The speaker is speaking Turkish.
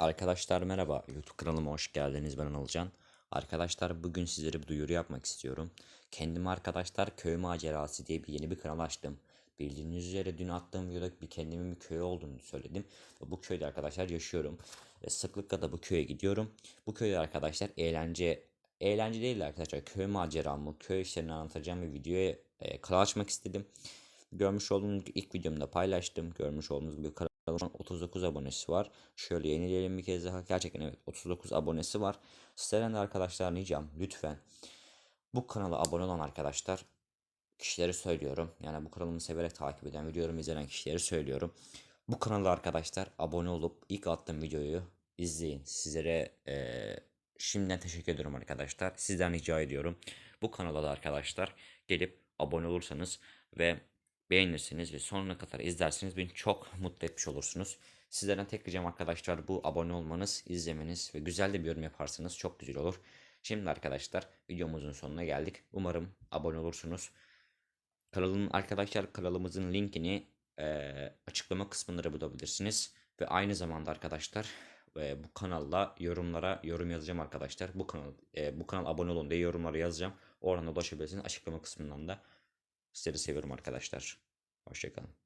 Arkadaşlar merhaba, YouTube kanalıma hoş geldiniz. Ben Anılcan. Arkadaşlar bugün sizlere bir duyuru yapmak istiyorum. Kendime arkadaşlar köy macerası diye bir yeni bir kanal açtım. Bildiğiniz üzere dün attığım videoda bir kendimin bir köyü olduğunu söyledim. Bu köyde arkadaşlar yaşıyorum. Ve sıklıkla da bu köye gidiyorum. Bu köyde arkadaşlar eğlence eğlence değil arkadaşlar. Köy maceramı, köy işlerini anlatacağım bir videoya e, kanal açmak istedim. Görmüş olduğunuz ilk videomda paylaştım. Görmüş olduğunuz gibi kanalın 39 abonesi var. Şöyle yenileyelim bir kez daha. Gerçekten evet 39 abonesi var. Sizlerden de arkadaşlar ricam lütfen bu kanala abone olan arkadaşlar kişileri söylüyorum. Yani bu kanalımı severek takip eden, videolarımı izleyen kişileri söylüyorum. Bu kanala arkadaşlar abone olup ilk attığım videoyu izleyin. Sizlere eee, şimdiden teşekkür ediyorum arkadaşlar. Sizden rica ediyorum. Bu kanala da arkadaşlar gelip abone olursanız ve beğenirsiniz ve sonuna kadar izlerseniz beni çok mutlu etmiş olursunuz. Sizlerden tek ricam arkadaşlar bu abone olmanız, izlemeniz ve güzel de bir yorum yaparsanız çok güzel olur. Şimdi arkadaşlar videomuzun sonuna geldik. Umarım abone olursunuz. Kanalın arkadaşlar kanalımızın linkini eee, açıklama kısmında bulabilirsiniz. Ve aynı zamanda arkadaşlar eee, bu kanalla yorumlara yorum yazacağım arkadaşlar. Bu kanal eee, bu kanal abone olun diye yorumlara yazacağım. Oradan da ulaşabilirsiniz açıklama kısmından da. Sizleri seviyorum arkadaşlar. Hoşçakalın.